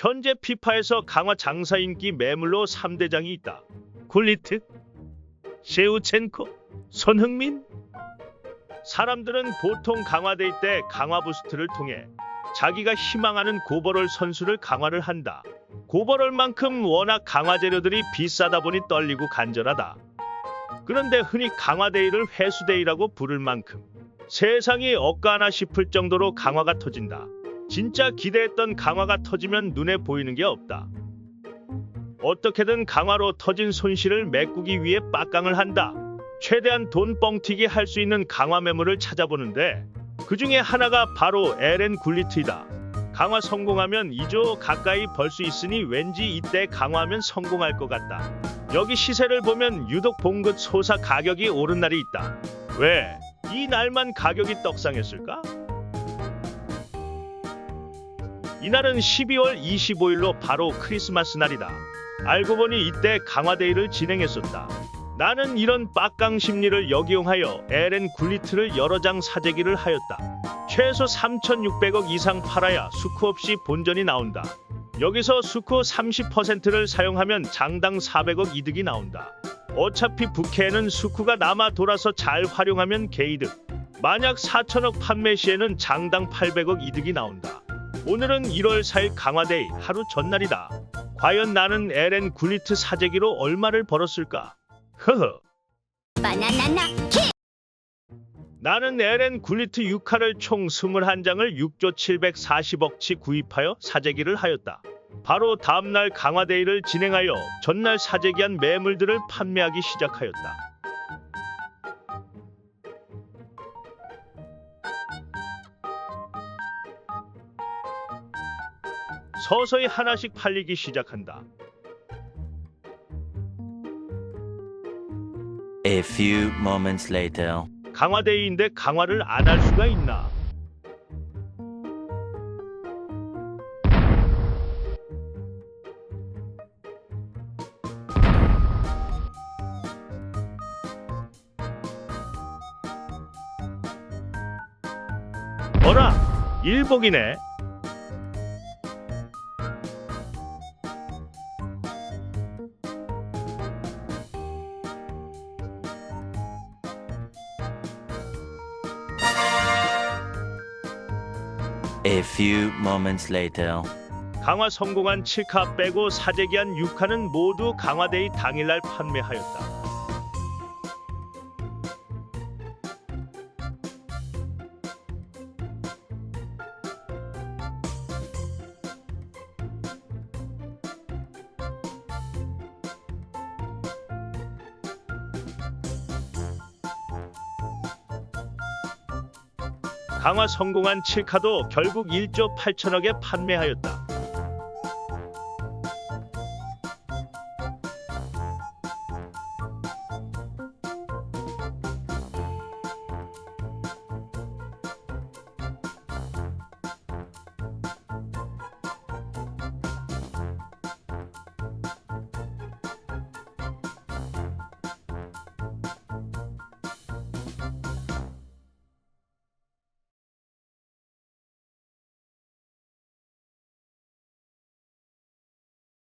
현재 피파에서 강화 장사 인기 매물로 3대장이 있다. 굴리트, 셰우첸코, 손흥민. 사람들은 보통 강화될 때 강화 부스트를 통해 자기가 희망하는 고버럴 선수를 강화를 한다. 고버럴만큼 워낙 강화 재료들이 비싸다 보니 떨리고 간절하다. 그런데 흔히 강화데이를 회수데이라고 부를 만큼 세상이 억까나 싶을 정도로 강화가 터진다. 진짜 기대했던 강화가 터지면 눈에 보이는 게 없다. 어떻게든 강화로 터진 손실을 메꾸기 위해 빡강을 한다. 최대한 돈 뻥튀기 할 수 있는 강화 매물을 찾아보는데 그 중에 하나가 바로 LN 굴리트이다. 강화 성공하면 2조 가까이 벌 수 있으니 왠지 이때 강화하면 성공할 것 같다. 여기 시세를 보면 유독 봉긋 소사 가격이 오른 날이 있다. 왜? 이 날만 가격이 떡상했을까? 이날은 12월 25일로 바로 크리스마스 날이다. 알고 보니 이때 강화데이를 진행했었다. 나는 이런 빡강 심리를 역이용하여 LN 굴리트를 여러 장 사재기를 하였다. 최소 3,600억 이상 팔아야 수크 없이 본전이 나온다. 여기서 수크 30%를 사용하면 장당 400억 이득이 나온다. 어차피 부캐에는 수크가 남아 돌아서 잘 활용하면 개이득. 만약 4천억 판매 시에는 장당 800억 이득이 나온다. 오늘은 1월 4일 강화데이 하루 전날이다. 과연 나는 LN 굴리트 사재기로 얼마를 벌었을까? 허허. 바나나나 킥 나는 LN 굴리트 6화를 총 21장을 6조 740억치 구입하여 사재기를 하였다. 바로 다음날 강화데이를 진행하여 전날 사재기한 매물들을 판매하기 시작하였다. 서서히 하나씩 팔리기 시작한다. A few moments later. 강화데이인데 강화를 안 할 수가 있나? 어라, 일복이네. A few moments later. 강화 성공한 7카 빼고 사재기한 6카는 모두 강화데이 당일날 판매하였다. 강화 성공한 7카도 결국 1조 8천억에 판매하였다.